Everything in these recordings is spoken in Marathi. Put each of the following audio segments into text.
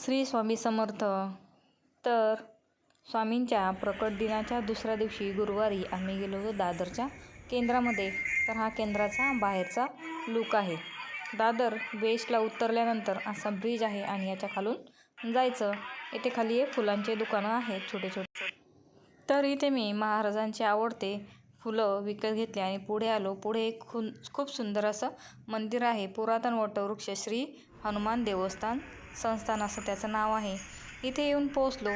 श्री स्वामी समर्थ. तर स्वामींच्या प्रकट दिनाच्या दुसऱ्या दिवशी गुरुवारी आम्ही गेलो होतो दादरच्या केंद्रामध्ये. तर हा केंद्राचा बाहेरचा लुक आहे. दादर वेस्टला उतरल्यानंतर असा ब्रिज आहे आणि याच्या खालून जायचं. इथे खाली हे फुलांचे दुकानं आहेत छोटे छोटे. तर इथे मी महाराजांचे आवडते फुलं विकत घेतली आणि पुढे आलो. पुढे एक खून खूप सुंदर असं मंदिर आहे. पुरातन वटवृक्ष श्री हनुमान देवस्थान संस्थान असं त्याचं नाव आहे. इथे येऊन पोचलो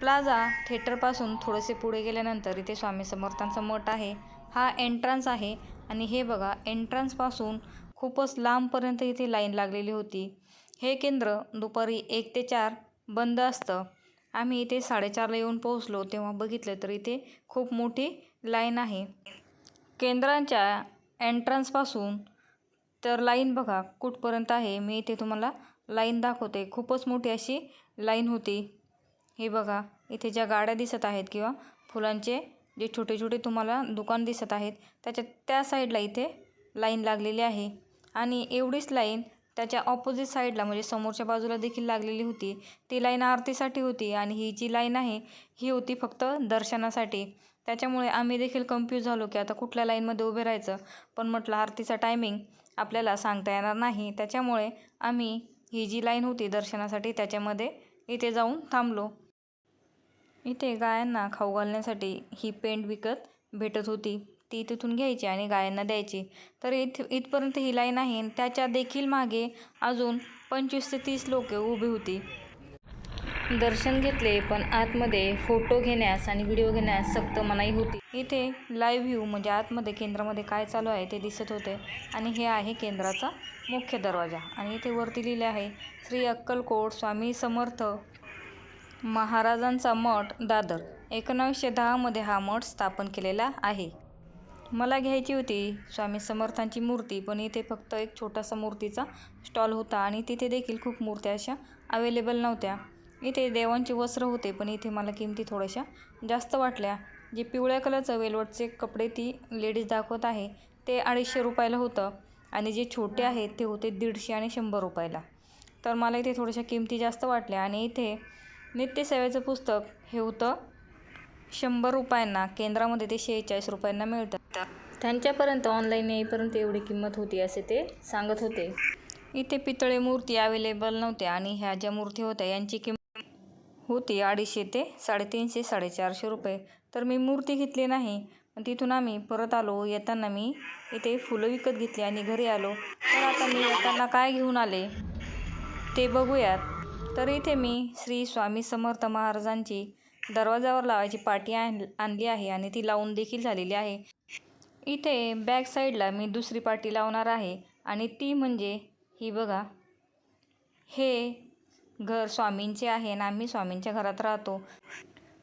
प्लाझा थिएटरपासून थोडेसे पुढे गेल्यानंतर इथे स्वामी समर्थांचा मठ आहे. हा एंट्रन्स आहे आणि हे बघा एंट्रन्सपासून खूपच लांबपर्यंत इथे लाईन लागलेली होती. हे केंद्र दुपारी एक ते चार बंद असतं. आम्ही इथे साडेचारला येऊन पोहोचलो. तेव्हा बघितलं तर इथे खूप मोठी लाईन आहे. केंद्रांच्या एंट्रन्सपासून तर लाईन बघा कुठपर्यंत आहे. मी इथे तुम्हाला लाईन दाखवते. खूपच मोठी अशी लाईन होती. हे बघा इथे ज्या गाड्या दिसत आहेत किंवा फुलांचे जे छोटे छोटे तुम्हाला दुकान दिसत आहेत त्याच्या त्या साईडला इथे लाईन लागलेली आहे. आणि एवढीच लाईन त्याच्या ऑपोजिट साईडला म्हणजे समोरच्या बाजूला देखील लागलेली होती. ती लाईन आरतीसाठी होती आणि ही जी लाईन आहे ही होती फक्त दर्शनासाठी. त्याच्यामुळे आम्ही देखील कन्फ्यूज झालो की आता कुठल्या लाईनमध्ये उभे राहायचं? पण म्हटलं आरतीचा टायमिंग आपल्याला सांगता येणार नाही. त्याच्यामुळे आम्ही ही जी लाईन होती दर्शनासाठी त्याच्यामध्ये इथे जाऊन थांबलो. इथे गायांना खाऊ घालण्यासाठी ही पेंट विकत भेटत होती. ती तिथून घ्यायची आणि गायांना द्यायची. तर इथ इथपर्यंत ही लाईन आहे आणि त्याच्या देखील मागे अजून पंचवीस ते तीस लोक उभी होती. दर्शन घेतले पण आतमध्ये फोटो घेण्यास आणि व्हिडिओ घेण्यास सक्त मनाई होती. इथे लाईव्ह व्ह्यू म्हणजे आतमध्ये केंद्रामध्ये काय चालू आहे ते दिसत होते. आणि हे आहे केंद्राचा मुख्य दरवाजा. आणि इथे वरती लिहिले आहे श्री अक्कलकोट स्वामी समर्थ महाराजांचा मठ दादर. एकोणावीसशे दहामध्ये हा मठ स्थापन केलेला आहे. मला घ्यायची होती स्वामी समर्थांची मूर्ती पण इथे फक्त एक छोटासा मूर्तीचा स्टॉल होता आणि तिथे देखील खूप मूर्त्या अशा अवेलेबल नव्हत्या. इथे देवांचे वस्त्र होते पण इथे मला किमती थोड्याशा जास्त वाटल्या. जे पिवळ्या कलरचं वेलवटचे कपडे ती लेडीज दाखवत आहे ते अडीचशे रुपयाला होतं आणि जे छोटे आहेत ते होते दीडशे आणि शंभर रुपयाला. तर मला इथे थोड्याशा किमती जास्त वाटल्या आणि इथे नित्यसेवेचं पुस्तक हे होतं शंभर रुपयांना केंद्रामध्ये ते शेहेचाळीस रुपयांना मिळतं. त्यांच्यापर्यंत ऑनलाईन येईपर्यंत एवढी किंमत होती असे ते सांगत होते. इथे पितळे मूर्ती अवेलेबल नव्हत्या आणि ह्या ज्या मूर्ती होत्या यांची किंमत होती अडीचशे ते साडेतीनशे साडेचारशे रुपये. तर मी मूर्ती घेतली नाही. पण तिथून आम्ही परत आलो. येताना मी इथे फुलं विकत घेतली आणि घरी आलो. तर आता मी येताना काय घेऊन आले ते बघूयात. तर इथे मी श्री स्वामी समर्थ महाराजांची दरवाजावर लावायची पाटी आण आणली आहे आणि ती लावून देखील झालेली आहे. इथे बॅक साईडला मी दुसरी पाटी लावणार आहे. आणि ती म्हणजे ही बघा हे घर स्वामींचे आहे आणि आम्ही स्वामींच्या घरात राहतो.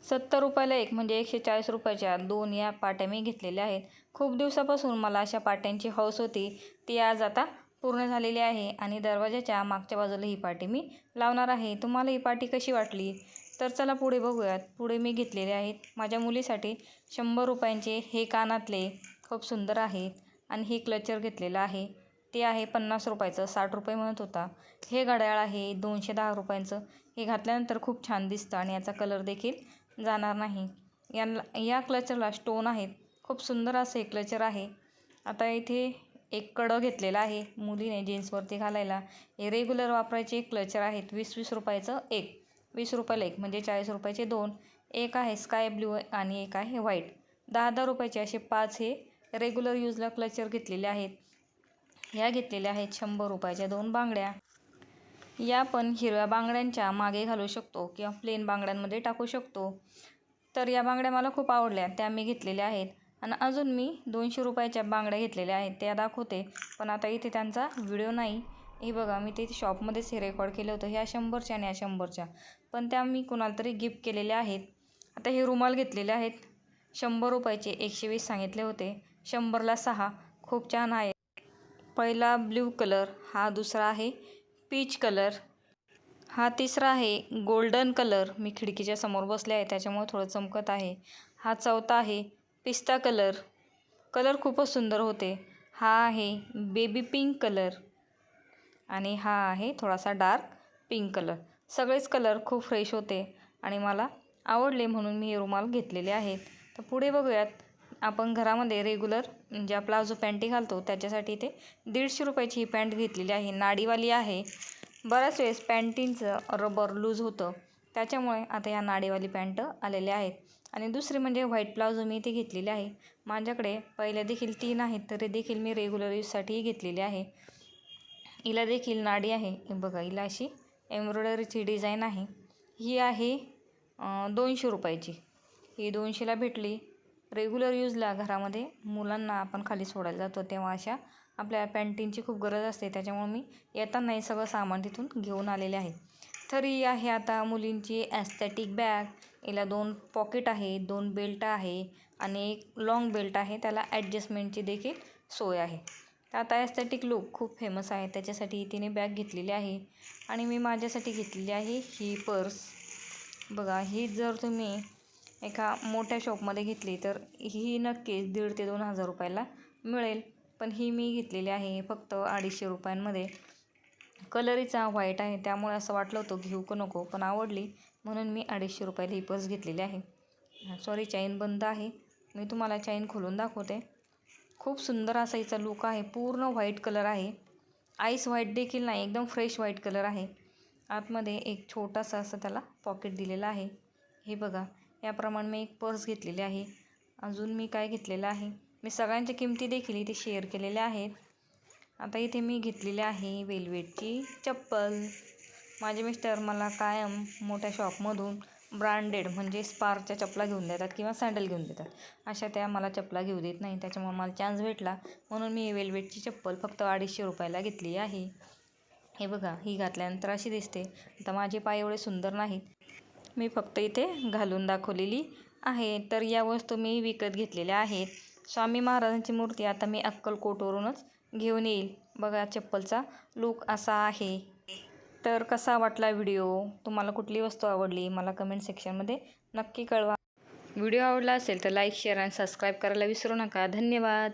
सत्तर रुपयाला एक म्हणजे एकशे चाळीस रुपयाच्या दोन या पाट्या मी घेतलेल्या आहेत. खूप दिवसापासून मला अशा पाट्यांची हौस होती. ती आज आता पूर्ण झालेली आहे आणि दरवाजाच्या मागच्या बाजूला ही पाटी मी लावणार आहे. तुम्हाला ही पाटी कशी वाटली? तर चला पुढे बघूयात. पुढे मी घेतलेले आहेत. माझ्या मुलीसाठी शंभर रुपयांचे हे कानातले खूप सुंदर आहेत आणि हे क्लचर घेतलेलं आहे. ते आहे? पन्नास रुपयाचं. साठ रुपये म्हणत होता. हे घड्याळ आहे. दोनशे दहा रुपयांचं. हे घातल्यानंतर खूप छान दिसतं आणि याचा कलर देखील जाणार नाही. यांना या क्लचरला स्टोन आहेत. खूप सुंदर असं हे क्लचर आहे. आता इथे एक कडं घेतलेलं आहे मुलीने जीन्सवरती घालायला. हे रेग्युलर वापरायचे क्लचर आहेत. वीस वीस रुपयाचं एक. वीस रुपयाला एक म्हणजे चाळीस रुपयाचे दोन. एक आहे स्काय ब्ल्यू आणि एक आहे व्हाईट दहा दहा रुपयाचे असे पाच हे रेग्युलर यूजला क्लचर घेतलेले आहेत. ह्या घेतलेल्या आहेत शंभर रुपयाच्या दोन बांगड्या. या पण हिरव्या बांगड्यांच्या मागे घालू शकतो किंवा प्लेन बांगड्यांमध्ये टाकू शकतो. तर या बांगड्या मला खूप आवडल्या त्या मी घेतलेल्या आहेत. आणि अजून मी दोनशे रुपयाच्या बांगड्या घेतलेल्या आहेत त्या दाखवते. पण आता इथे त्यांचा व्हिडिओ नाही. हे बघा मी ते शॉपमध्येच हे रेकॉर्ड केलं होतं. ह्या शंभरच्या आणि ह्या शंभरच्या. पण त्या मी कुणाला तरी गिफ्ट केलेल्या आहेत. आता हे रुमाल घेतलेले आहेत. शंभर रुपयाचे एकशे वीस सांगितले होते. शंभरला सहा. खूप छान आहे. पहिला ब्ल्यू कलर हा दुसरा आहे पीच कलर. हा तिसरा आहे गोल्डन कलर. मी खिडकीच्या समोर बसले आहे त्याच्यामुळे थोडं चमकत आहे. हा चौथा आहे पिस्ता कलर. कलर खूपच सुंदर होते. हा आहे बेबी पिंक कलर आणि हा आहे थोडासा डार्क पिंक कलर. सगळेच कलर खूप फ्रेश होते आणि मला आवडले म्हणून मी हे रुमाल घेतलेले आहेत. तर पुढे बघूयात. आपण घरामध्ये रेग्युलर ज्या प्लाझो पॅन्टी घालतो त्याच्यासाठी ते दीडशे रुपयाची ही पॅन्ट घेतलेली आहे. नाडीवाली आहे. बऱ्याच वेळेस पॅन्टींचं रबर लूज होतं. त्याच्यामुळे आता या नाडीवाली पॅन्ट आलेल्या आहेत. आणि दुसरी म्हणजे व्हाईट प्लाझो मी इथे घेतलेली आहे. माझ्याकडे पहिल्या देखील तीन आहेत तरी देखील मी रेग्युलर यूजसाठीही घेतलेली आहे. हिला देखील नाडी आहे. बघा हिला अशी एम्ब्रॉयडरीची डिझाईन आहे. ही आहे दोनशे रुपयाची. ही दोनशेला भेटली. रेग्युलर यूजला घरामध्ये. मुलांना आपण खाली सोडायला जातो तेव्हा अशा आपल्या पॅन्टीनची खूप गरज असते. त्याच्यामुळे मी येताना हे सगळं सामान तिथून घेऊन आलेले आहे. तर ही आहे आता मुलींची ॲस्थेटिक बॅग हिला दोन पॉकेट आहे दोन बेल्ट आहे आणि एक लाँग बेल्ट आहे. त्याला ॲडजस्टमेंटची देखील सोय आहे. तर आता ॲस्थेटिक लुक खूप फेमस आहे. त्याच्यासाठी तिने बॅग घेतलेली आहे. आणि मी माझ्यासाठी घेतलेली आहे ही पर्स बघा ही जर तुम्ही एका मोठ्या शॉपमध्ये घेतली तर ही नक्कीच दीड ते दोन हजार रुपयाला मिळेल. पण ही मी घेतलेली आहे फक्त अडीचशे रुपयांमध्ये. कलरीचा व्हाईट आहे त्यामुळे असं वाटलं होतं घेऊ का नको पण आवडली. म्हणून मी अडीचशे रुपयाला ही पर्स घेतलेली आहे. सॉरी चैन बंद आहे. मी तुम्हाला चैन खोलून दाखवते. खूप सुंदर असा हिचा लुक आहे पूर्ण व्हाईट कलर आहे. आईस व्हाईट देखील नाही एकदम फ्रेश व्हाईट कलर आहे. आतमध्ये एक छोटासा असं त्याला पॉकेट दिलेलं आहे. हे बघा याप्रमाणे मी एक पर्स घेतलेली आहे. अजून मी काय घेतलेलं आहे? मी सगळ्यांच्या किमती देखील इथे शेअर केलेल्या आहेत. आता इथे मी घेतलेली आहे वेलवेटची चप्पल. माझे मिस्टर मला कायम मोठ्या शॉपमधून ब्रँडेड म्हणजे स्पार्कच्या चपला घेऊन देतात किंवा सँडल घेऊन देतात. अशा त्या मला चपला घेऊ देत नाही. त्याच्यामुळे मला चान्स भेटला. म्हणून मी वेलवेटची चप्पल फक्त अडीचशे रुपयाला घेतली आहे. हे बघा ही घातल्यानंतर अशी दिसते. आता माझे पाय एवढे सुंदर नाहीत. मी फक्त इथे घालून दाखवलेली आहे. तर या वस्तू मी विकत घेतलेल्या आहेत. स्वामी महाराजांची मूर्ती आता मी अक्कलकोटवरूनच घेऊन येईल. बघा चप्पलचा लूक असा आहे. तर कसा वाटला व्हिडिओ तुम्हाला कुठली वस्तू आवडली? मला कमेंट सेक्शनमध्ये नक्की कळवा. व्हिडिओ आवडला असेल तर लाईक शेअर आणि सबस्क्राईब करायला विसरू नका. धन्यवाद.